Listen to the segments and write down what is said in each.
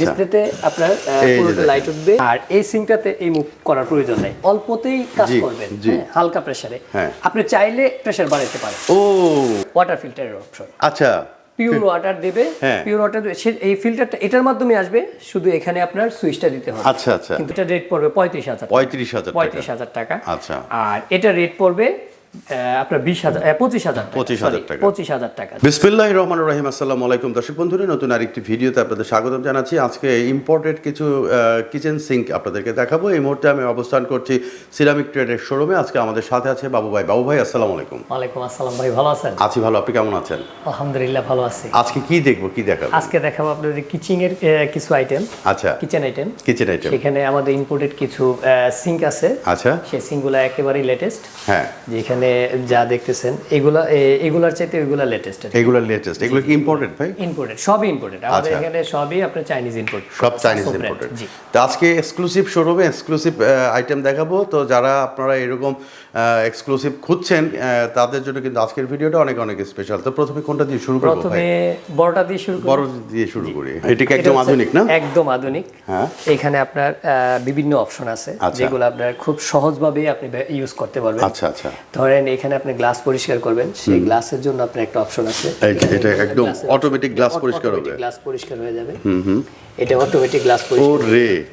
ডিসপ্লেতে আপনার এই যে পুরোটা লাইট উঠবে। আর এই সিঙ্কটাতে এই মুভ করার প্রয়োজন নাই। অল্পতেই কাজ করবেন হ্যাঁ, হালকা প্রেসারে হ্যাঁ। আপনি চাইলে প্রেসার বাড়াতে পারেন। ও। ওয়াটার ফিল্টারের অপশন আচ্ছা। পিওর ওয়াটার দেবে। পিওর ওয়াটার এই ফিল্টারটা এটার মাধ্যমে আসবে শুধু এখানে আপনার সুইচটা দিতে হবে। আচ্ছা আচ্ছা। কিন্তু এটা রেট পড়বে পঁয়ত্রিশ হাজার পঁয়ত্রিশ হাজার পঁয়ত্রিশ হাজার টাকা। আচ্ছা। আর এটা রেট পড়বে আপনার বিশ হাজার পঁচিশ হাজার টাকা। 25,000 টাকা। পঁচিশ হাজার টাকা। বিসমিল্লাহ রহমান রহিম আসসালামু আলাইকুম। দর্শক বন্ধুরা নতুন আরেকটি ভিডিওতে আপনাদের স্বাগতম জানাচ্ছি। আজকে ইম্পোর্টেড কিছু কিচেন সিঙ্ক আপনাদেরকে দেখাবো। এই মুহূর্তে আমি অবস্থান করছি সিরামিক ট্রেডের শোরুমে আজকে আমাদের সাথে আছে বাবু ভাই। বাবু ভাই আসসালামু আলাইকুম। ওয়ালাইকুম আসসালাম ভাই ভালো আছেন? আছি ভালো। আপনি কেমন আছেন? আলহামদুলিল্লাহ ভালো আছি। আজকে কি দেখব কি দেখাবো? আজকে দেখাবো আপনাদের কিচিং এর কিছু আইটেম আচ্ছা। কিচেন আইটেম কিচেন আইটেম সেখানে আমাদের ইম্পোর্টেড কিছু সিঙ্ক আছে। আচ্ছা। সেই সিঙ্কগুলো একেবারেই লেটেস্ট হ্যাঁ। যেখানে যা দেখতেছেন এগুলা এগুলার চাইতে ওইগুলা লেটেস্ট এগুলো লেটেস্ট এগুলো কি ইম্পোর্টেড ভাই? ইম্পোর্টেড সবই ইম্পোর্টেড আমাদের আচ্ছা। এখানে সবই আপনার চাইনিজ ইম্পোর্ট সব চাইনিজ ইম্পোর্টেড তো আজকে এক্সক্লুসিভ শোরুমে এক্সক্লুসিভ আইটেম দেখাবো। তো যারা আপনারা এরকম এক্সক্লুসিভ খুঁজছেন তাদের জন্য কিন্তু আজকের ভিডিওটা অনেক অনেক স্পেশাল তো প্রথমে কোনটা দিয়ে শুরু করব প্রথমে বড়টা দিয়ে শুরু করি বড় দিয়ে শুরু করি। এটা কি একদম আধুনিক না? একদম আধুনিক। হ্যাঁ। এখানে আপনার বিভিন্ন অপশন আছে আচ্ছা। যেগুলো আপনার খুব সহজভাবে আপনি ইউজ করতে পারবেন। আচ্ছা আচ্ছা। ধরেন এখানে আপনি গ্লাস পরিষ্কার করবেন সেই গ্লাসের জন্য আপনার একটা অপশন আছে। এটা একদম অটোমেটিক গ্লাস পরিষ্কার হবে। গ্লাস পরিষ্কার হয়ে যাবে। এটা অটোমেটিক গ্লাস পরিষ্কার ও রে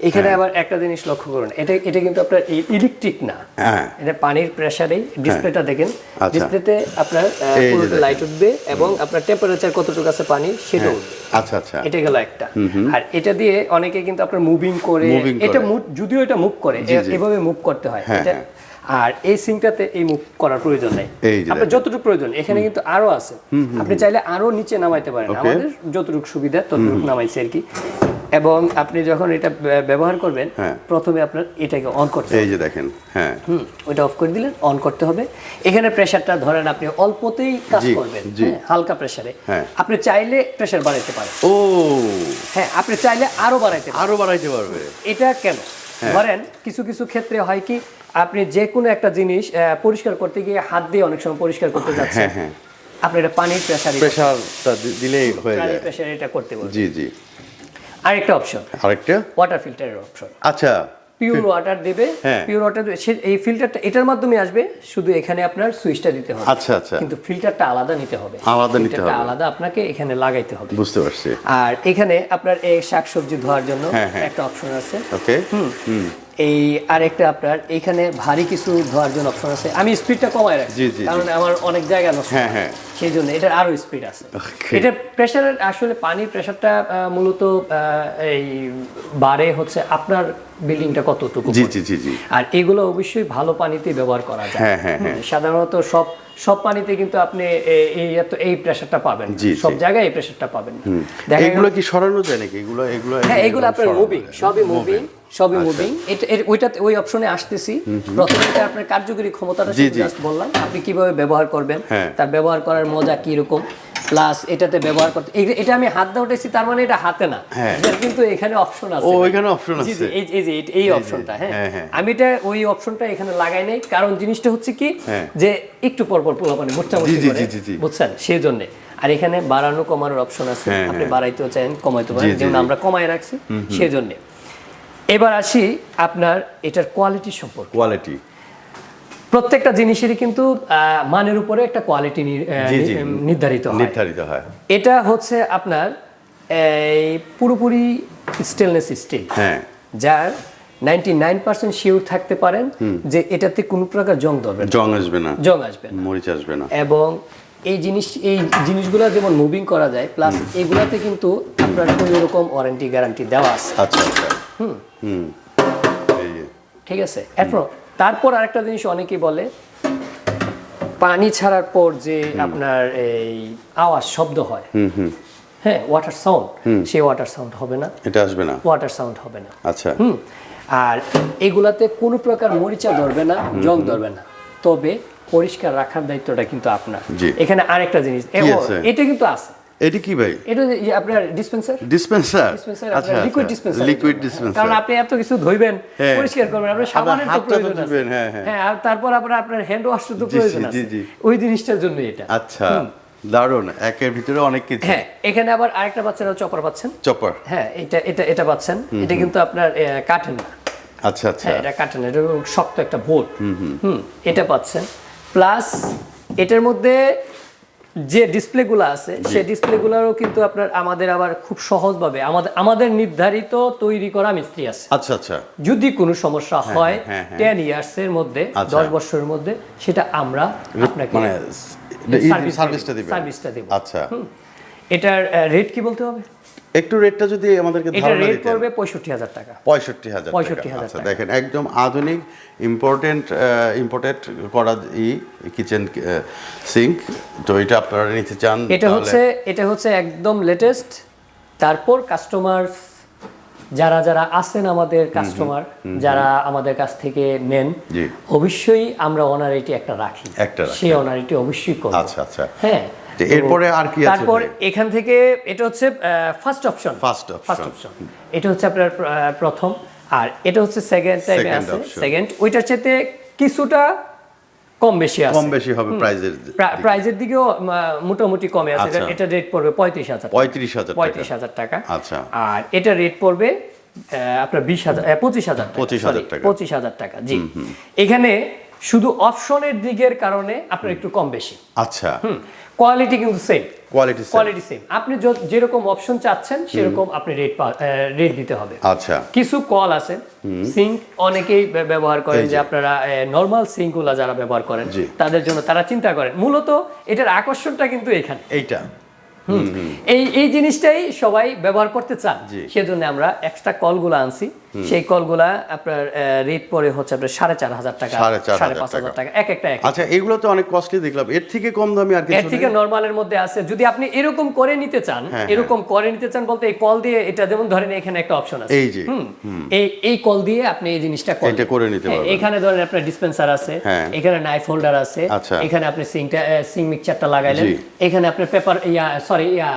এখানে আবার একটা জিনিস লক্ষ্য করুন এটা এটা কিন্তু আপনার ইলেকট্রিক না। হ্যাঁ। এটা পানির প্রেসারেই ডিসপ্লেটা দেখেন। আচ্ছা। ডিসপ্লেতে আপনার আহ, পুরোটা লাইট উঠবে এবং আপনার টেম্পারেচার কতটুকু আছে পানি সেটা উঠবে। আচ্ছা আচ্ছা। এটা গেল একটা। আর এটা দিয়ে অনেকে কিন্তু আপনার মুভিং করে এটা। যদিও এটা মুভ করে। এভাবে মুভ করতে হয়। হ্যাঁ, এটা আর এই সিঙ্কটাতে এই মুভ করার প্রয়োজন নেই। আপনার যতটুকু প্রয়োজন এখানে কিন্তু আরও আছে। আপনি চাইলে আরও নিচে নামাইতে পারেন। আমাদের যতটুকু সুবিধা ততটুকু নামাইছে আর কি। এবং আপনি যখন এটা ব্যবহার করবেন হ্যাঁ। প্রথমে আপনার এটাকে অন করতে এই যে দেখেন হ্যাঁ। হুম ওইটা অফ করে দিলেন অন করতে হবে। এখানে প্রেসারটা ধরেন আপনি অল্পতেই কাজ করবেন হ্যাঁ, হালকা প্রেসারে হ্যাঁ। আপনি চাইলে প্রেসার বাড়াইতে পারেন। ও। হ্যাঁ আপনি চাইলে আরও বাড়াইতে পারেন। আরও বাড়াইতে পারবে। এটা কেন। ধরেন কিছু কিছু ক্ষেত্রে হয় কি আপনি যে কোনো একটা জিনিস আহ, পরিষ্কার করতে গিয়ে হাত দিয়ে অনেক সময় পরিষ্কার করতে যাচ্ছেন। হ্যাঁ। হ্যাঁ আপনি এটা পানির প্রেসার প্রেসারটা দিলেই হয়ে যায়। প্রেসার এটা করতে বলবেন জি জি। আরেকটা অপশন আরেকটা? ওয়াটার ফিল্টারের অপশন আচ্ছা পিওর ওয়াটার দেবে হ্যাঁ। পিওর ওয়াটার এই ফিল্টারটা এটার মাধ্যমে আসবে শুধু এখানে আপনার সুইচটা দিতে হবে। আচ্ছা আচ্ছা। কিন্তু ফিল্টারটা আলাদা নিতে হবে। আলাদা নিতে হবে। আলাদা আপনাকে এখানে লাগাইতে হবে। বুঝতে পারছি। আর এখানে আপনার এই শাকসবজি ধোয়ার জন্য হ্যাঁ, হ্যাঁ। একটা অপশন আছে। ওকে হুম। এই আরেকটা আপনার এখানে ভারী কিছু ধোয়ার জন্য অপশন আছে। আমি স্পিডটা কমায় রাখছি। কারণ আমার অনেক জায়গা নষ্ট হ্যাঁ, হ্যাঁ। সেই জন্য এটার আরও স্পিড আছে। এটা প্রেশার আসলে পানির প্রেশারটা মূলত এই বারে হচ্ছে আপনার বিল্ডিংটা কতটুকু জি জি জি আর এগুলো অবশ্যই ভালো পানিতে ব্যবহার করা যায়। হ্যাঁ, হ্যাঁ, সাধারণত সব সব পানিতে কিন্তু আপনি এই প্রেশারটা পাবেন। সব জায়গায় এই প্রেশারটা পাবেন এগুলো কি সরানো যায় নাকি? এগুলো এগুলো হ্যাঁ এগুলো আপনার মুভিং সবই মুভিং সবই আচ্ছা। মুভিং এটা ওইটাতে ওই অপশনে আসতেছি। প্রথমে আপনার কার্যকরী ক্ষমতাটা বললাম আপনি কীভাবে ব্যবহার করবেন হ্যাঁ। তার ব্যবহার করার মজা কি রকম প্লাস এটাতে ব্যবহার করতে এটা আমি হাত দিয়ে উঠেছি তার মানে এটা হাতে না। হ্যাঁ। এটার কিন্তু এখানে অপশন আছে ও, এখানে জি, আছে। এই এই যে এই- এই অপশনটা হ্যাঁ। হ্যাঁ, হ্যাঁ। আমি এটা ওই অপশনটা এখানে লাগাই নাই। কারণ জিনিসটা হচ্ছে কি। যে একটু পর পর পোলাপানি মোটামুটি। বুঝছেন? সেই জন্য। আর এখানে বাড়ানো কমানোর অপশন আছে। আপনি। বাড়াইতেও চান কমাইতেও পারেন। যেমন আমরা কমায় রাখছি সেই জন্য। এবার আসি আপনার এটার কোয়ালিটি সম্পর্কে। কোয়ালিটি প্রত্যেকটা জিনিসেরই কিন্তু মানের উপরে একটা কোয়ালিটি। নির্ধারিত হয়। নির্ধারিত হয়। এটা হচ্ছে আপনার এই পুরোপুরি স্টেনলেস স্টিল হ্যাঁ। যার নাইনটি নাইন পার্সেন্ট শিওর থাকতে পারেন যে এটাতে কোনো প্রকার জং ধরবে জং আসবে না। জং আসবে না। মরিচ আসবে না। এবং এই জিনিস এই জিনিসগুলো যেমন মুভিং করা যায় প্লাস এগুলাতে কিন্তু আপনার কোনো রকম ওয়ারেন্টি গ্যারান্টি দেওয়া আছে। আচ্ছা আচ্ছা। হুম। হুম। ঠিক আছে? এরপর তারপর আরেকটা জিনিস অনেকেই বলে পানি ছাড়ার পর যে আপনার এই আওয়াজ শব্দ হয়। হ্যাঁ ওয়াটার সাউন্ড সেই ওয়াটার সাউন্ড হবে না। এটা আসবে না। ওয়াটার সাউন্ড হবে না। আচ্ছা। হুম। আর এগুলাতে কোনো প্রকার মরিচা ধরবে না জং ধরবে না। তবে পরিষ্কার রাখার দায়িত্বটা কিন্তু আপনার। এখানে আরেকটা জিনিস? এটা কিন্তু আছে। এটি কি ভাই? এটা ইয়ে আপনার ডিসপেন্সার ডিসপেন্সার আচ্ছা লিকুইড ডিসপেন্সার লিকুইড ডিসপেন্সার কারণ আপনি এত কিছু ধুইবেন হ্যাঁ। পরিষ্কার করবেন আপনার সাবানের তো প্রয়োজন আছে। হ্যাঁ, হ্যাঁ। হ্যাঁ তারপর আপনার আপনার হ্যান্ড ওয়াশ তো প্রয়োজন আছে। জি। ওই জিনিসটার জন্য এটা। আচ্ছা দারুণ। একের ভিতরে অনেক কিছু। হ্যাঁ এখানে আবার আরেকটা পাচ্ছেন চপার পাচ্ছেন। চপার। হ্যাঁ এটা এটা এটা পাচ্ছেন। এটা কিন্তু আপনার আহ, না আচ্ছা আচ্ছা। হ্যাঁ এটা কাঠের না এটা শক্ত একটা বোর্ড হুম এটা পাচ্ছেন। প্লাস এটার মধ্যে যে ডিসপ্লেগুলো আছে সে ডিসপ্লেগুলোরও কিন্তু আপনার আমাদের আবার খুব সহজভাবে আমাদের আমাদের নির্ধারিত তৈরি করা মিস্ত্রি আছে। আচ্ছা আচ্ছা। যদি কোনো সমস্যা হয় হ্যাঁ। টেন ইয়ার্স এর মধ্যে আচ্ছা। দশ বছরের মধ্যে সেটা আমরা আপনাকে মানে সার্ভিসটা সার্ভিসটা দেব আচ্ছা। এটার রেট কি বলতে হবে? একটু রেটটা যদি আমাদেরকে এটা ধারণা রেট দিতেন। পড়বে পঁয়ষট্টি হাজার টাকা। পঁয়ষট্টি হাজার 65,000 আচ্ছা দেখেন একদম আধুনিক ইম্পর্টেন্ট ইম্পোর্টেড করা ই কিচেন সিঙ্ক তো এটা আপনারা নিতে চান এটা হচ্ছে এটা হচ্ছে একদম লেটেস্ট তারপর কাস্টমার যারা যারা আছেন আমাদের কাস্টমার যারা আমাদের কাছ থেকে নেন অবশ্যই আমরা অনারিটি একটা রাখি। একটা সেই অনারিটি অবশ্যই করব। আচ্ছা আচ্ছা। হ্যাঁ এরপরে আর কি আছে তারপর এখান থেকে এটা হচ্ছে first option First option। First option এটা হচ্ছে আপনার প্রথম। আর এটা হচ্ছে সেকেন্ড টাইমে আছে। সেকেন্ড ওইটার কিছুটা কম বেশি আছে। কম বেশি হবে প্রাইজের প্রাইজের দিকেও মোটামুটি কমে আছে। আচ্ছা। এটা- রেট পড়বে পঁয়ত্রিশ হাজার পঁয়ত্রিশ হাজার টাকা। পঁয়ত্রিশ হাজার টাকা। আচ্ছা। আর এটা রেট পড়বে আপনার বিশ হাজার আহ, পঁচিশ হাজার টাকা, 25,000 টাকা। পঁচিশ হাজার টাকা। জি। এখানে শুধু অপশনের দিকের কারণে আপনার একটু কম বেশি। আচ্ছা। কোয়ালিটি কিন্তু সেম কোয়ালিটি কোয়ালিটি সেম আপনি যেরকম অপশন চাচ্ছেন সেরকম আপনি রেট রেট দিতে হবে। আচ্ছা। কিছু কল আছে। সিঙ্ক অনেকেই ব্যবহার করেন যে। আপনারা নর্মাল সিঙ্কগুলা যারা ব্যবহার করেন তাদের জন্য তারা চিন্তা করেন। মূলত এটার আকর্ষণটা কিন্তু এখানে। এইটা। এই এই জিনিসটাই সবাই ব্যবহার করতে চান। সেজন্য আমরা এক্সট্রা কলগুলো আনছি। সেই কলগুলা আপনার রেট পরে হচ্ছে আপনার সাড়ে চার হাজার টাকা সাড়ে পাঁচ হাজার টাকা। এক একটা এক আচ্ছা এগুলো তো অনেক কস্টলি দেখলাম। এর থেকে কম দামি আর এর থেকে? নরমালের মধ্যে আছে। যদি আপনি এরকম করে নিতে চান হ্যাঁ, এরকম করে নিতে চান বলতে এই কল দিয়ে এটা যেমন ধরেন এখানে একটা অপশন আছে। এই যে এই এই কল দিয়ে আপনি এই জিনিসটা। এটা করে নিতে হ্যাঁ, পারবেন। এখানে ধরেন আপনার ডিসপেন্সার আছে হ্যাঁ। এখানে নাইফ হোল্ডার আছে আচ্ছা। এখানে আপনি সিংটা সিং মিক্সচারটা লাগাইলেন। এখানে আপনি পেপার ইয়া সরি ইয়া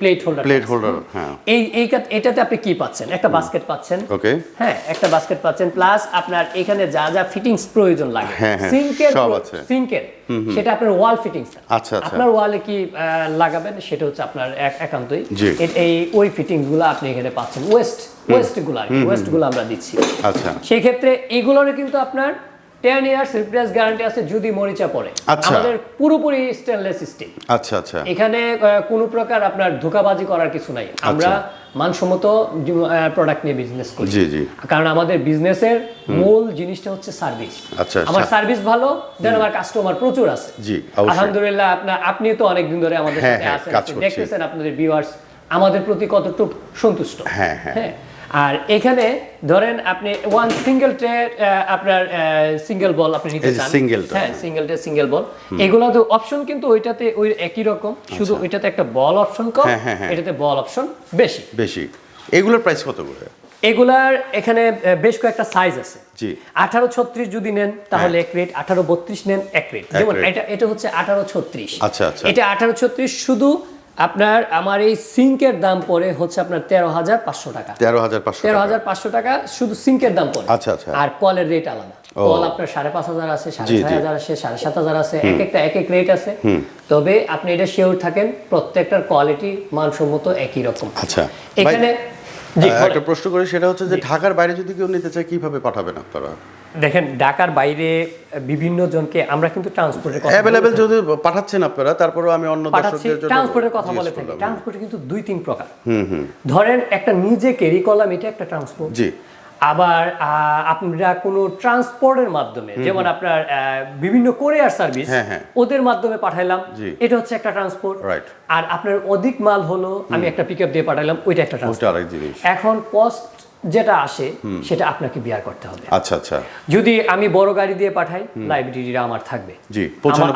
প্লেট হোল্ডার প্লেট হোল্ডার হ্যাঁ। এই এই এটাতে আপনি কি পাচ্ছেন? একটা বাস্কেট পাচ্ছেন। ওকে হ্যাঁ একটা বাস্কেট পাচ্ছেন প্লাস আপনার এখানে যা যা ফিটিংস প্রয়োজন লাগে। হ্যাঁ, হ্যাঁ, সিঙ্কের। সিঙ্কের সেটা আপনার ওয়াল ফিটিংস আচ্ছা, আচ্ছা। আপনার ওয়ালে কি লাগাবেন সেটা হচ্ছে আপনার একান্তই। এই ওই আপনি এখানে পাচ্ছেন। ওয়েস্ট ওয়েস্টগুলো আর কি ওয়েস্টগুলো আমরা দিচ্ছি। আচ্ছা। সেই ক্ষেত্রে এগুলোর কিন্তু আপনার টেন ইয়ার্স রিপ্লেস গ্যারান্টি আছে যদি মরিচা পড়ে। আচ্ছা। আমাদের পুরোপুরি স্টেনলেস স্টিল আচ্ছা আচ্ছা। এখানে কোনো প্রকার আপনার ধোকাবাজি করার কিছু নাই। আমরা মানসম্মত প্রোডাক্ট নিয়ে বিজনেস করি। জি, জি। কারণ আমাদের বিজনেসের মূল জিনিসটা হচ্ছে সার্ভিস আচ্ছা, আমার আচ্ছা। সার্ভিস ভালো দেন আমার কাস্টমার প্রচুর আছে। জি, আলহামদুলিল্লাহ আপনার আপনি তো অনেকদিন ধরে আমাদের হ্যাঁ, সাথে হ্যাঁ, আছেন। আপনি। দেখতেছেন আপনাদের ভিউয়ার্স আমাদের প্রতি কতটুকু সন্তুষ্ট। হ্যাঁ, হ্যাঁ। আর এখানে ধরেন আপনি ওয়ান সিঙ্গেল ট্রে আপনার সিঙ্গেল বল আপনি নিতে চান। টা। হ্যাঁ সিঙ্গেল ট্রে সিঙ্গেল বল এগুলো তো অপশন কিন্তু ওইটাতে ওই একই রকম শুধু ওইটাতে একটা বল অপশন কম হ্যাঁ, হ্যাঁ, হ্যাঁ। এটাতে বল অপশন বেশি। বেশি। এগুলোর প্রাইস কত করে? এগুলার এখানে বেশ কয়েকটা সাইজ আছে। জি। আঠারো ছত্রিশ যদি নেন তাহলে এক রেট আঠারো বত্রিশ নেন এক রেট যেমন এটা এটা হচ্ছে আঠারো ছত্রিশ। আচ্ছা, আচ্ছা। এটা আঠারো ছত্রিশ শুধু আপনার আমার এই সিঙ্কের দাম পড়ে হচ্ছে আপনার তেরো হাজার পাঁচশো টাকা। তেরো হাজার পাঁচশো তেরো হাজার পাঁচশো টাকা শুধু সিঙ্কের দাম পড়ে। আচ্ছা, আচ্ছা। আর কলের রেট আলাদা। কল আপনার সাড়ে পাঁচ হাজার আছে সাড়ে ছয় হাজার আছে সাড়ে সাত হাজার আছে এক একটা এক এক রেট আছে। তবে আপনি এটা শিওর থাকেন প্রত্যেকটার কোয়ালিটি মানসম্মত একই রকম। আচ্ছা। এখানে। একটা প্রশ্ন করি সেটা হচ্ছে যে ঢাকার বাইরে যদি কেউ নিতে চায় কীভাবে পাঠাবেন আপনারা? দেখেন ঢাকার বাইরে বিভিন্ন জনকে আমরা কিন্তু ট্রান্সপোর্টের কথা অ্যাভেলেবেল যদি পাঠাচ্ছেন আপনারা তারপরেও আমি অন্য দর্শকদের জন্য ট্রান্সপোর্টের কথা বলে থাকি। ট্রান্সপোর্টে কিন্তু দুই তিন প্রকার। ধরেন একটা নিজে ক্যারি করলাম এটা একটা ট্রান্সপোর্ট জি। আবার আপনারা কোনো ট্রান্সপোর্টের মাধ্যমে যেমন আপনার বিভিন্ন কোরিয়ার সার্ভিস হ্যাঁ, হ্যাঁ। ওদের মাধ্যমে পাঠাইলাম এটা হচ্ছে একটা ট্রান্সপোর্ট. আর আপনার অধিক মাল হলো আমি একটা পিক দিয়ে পাঠাইলাম ওইটা একটা ট্রান্সপোর্ট এখন কস্ট যেটা আসে সেটা আপনাকে বিয়ার করতে হবে। আচ্ছা আচ্ছা। যদি আমি বড় গাড়ি দিয়ে পাঠাই লাইব্রেরিটা আমার থাকবে। জি,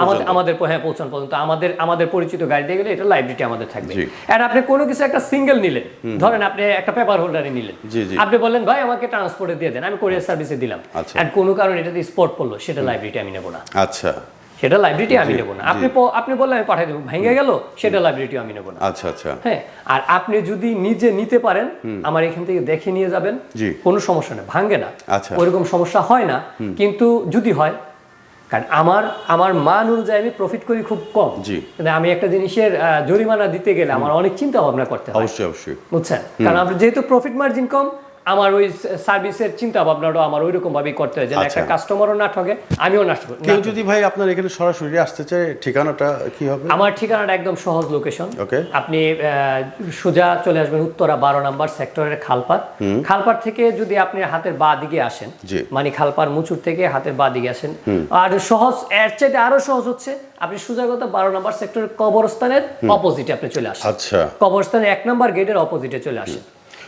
আমাদের আমাদের হ্যাঁ পৌঁছানো পর্যন্ত। আমাদের আমাদের পরিচিত গাড়ি দিয়ে গেলে এটা লাইব্রেরিটি আমাদের থাকবে। আর আপনি কোনো কিছু একটা সিঙ্গেল নিলেন ধরেন আপনি একটা পেপার হোল্ডারে নিলেন। আপনি বললেন ভাই আমাকে ট্রান্সপোর্টে দিয়ে দেন আমি কোরিয়ার সার্ভিসে দিলাম। আচ্ছা। আর কোনো কারণে এটাতে স্পট পড়ল সেটা লাইব্রেরিটি আমি নেব না। আচ্ছা। সেটা লাইব্রেরিটি আমি নেব না। আপনি আপনি বললেন আমি পাঠিয়ে দেবো। ভেঙে গেল সেটা লাইব্রেরিটি আমি নেব না। আচ্ছা আচ্ছা। হ্যাঁ আর আপনি যদি নিজে নিতে পারেন আমার এখান থেকে দেখে নিয়ে যাবেন কোনো সমস্যা নেই ভাঙ্গে না। আচ্ছা। ওইরকম সমস্যা হয় না কিন্তু যদি হয় কারণ আমার আমার মান অনুযায়ী আমি প্রফিট করি খুব কম। জি। কিন্তু আমি একটা জিনিসের জরিমানা দিতে গেলে আমার অনেক চিন্তা ভাবনা করতে হয়। অবশ্যই অবশ্যই। বুঝছেন? কারণ আমরা যেহেতু প্রফিট মার্জিন কম আমার ওই সার্ভিসের চিন্তা ভাবনাটাও আমার ওই রকম ভাবেই করতে হয় যেন আচ্ছা। একটা কাস্টমারও না ঠকে আমিও না ঠকে- কেউ যদি ভাই আপনার এখানে সরাসরি আসতে চায় ঠিকানাটা কি হবে? আমার ঠিকানাটা একদম সহজ লোকেশন. আপনি সোজা চলে আসবেন উত্তরা বারো নাম্বার সেক্টরের খালপার খালপার থেকে যদি আপনি হাতের বা দিকে আসেন মানে খালপার মুচুর থেকে হাতের বা দিকে আসেন। আর সহজ এর চাইতে আরও সহজ হচ্ছে আপনি সোজা কথা বারো নাম্বার সেক্টরের কবরস্থানের অপোজিটে আপনি চলে আসেন। আচ্ছা। কবরস্থানের এক নম্বর গেটের অপোজিটে চলে আসেন।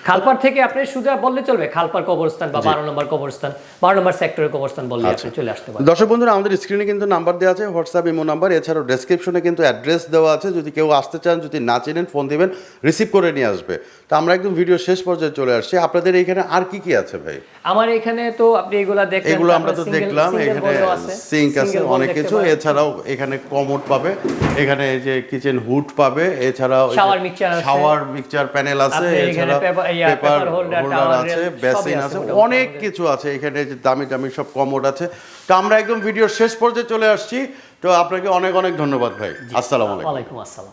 খালপার থেকে আপনি সোজা বললে চলবে খালপার কবরস্থান বা বারো নম্বর কবরস্থান বারো নম্বর সেক্টরের কবরস্থান বললে আচ্ছা। আপনি চলে আসতে পারেন। দর্শক বন্ধুরা আমাদের স্ক্রিনে কিন্তু নাম্বার দেওয়া আছে হোয়াটসঅ্যাপ ইমো নাম্বার এছাড়াও ডেসক্রিপশনে কিন্তু অ্যাড্রেস দেওয়া আছে যদি কেউ আসতে চান যদি না চেনেন ফোন দিবেন রিসিভ করে নিয়ে আসবে। তো আমরা একদম ভিডিও শেষ পর্যায়ে চলে আসছি। আপনাদের এখানে আর কি কি আছে ভাই? আমার এখানে তো আপনি এগুলা দেখলেন এগুলো আমরা তো দেখলাম এখানে সিঙ্ক আছে অনেক কিছু। এছাড়াও এখানে কমোড পাবে এখানে এই যে কিচেন হুড পাবে এছাড়াও Shower মিক্সচার আছে। শাওয়ার মিক্সচার প্যানেল আছে এছাড়া পেপার হোল্ডার আছে বেসিন আছে অনেক কিছু আছে এখানে যে দামি দামি সব কমোড আছে। তো আমরা একদম ভিডিও শেষ পর্যায়ে চলে আসছি। তো আপনাকে অনেক অনেক ধন্যবাদ ভাই। আসসালামু আলাইকুম। আসসালাম।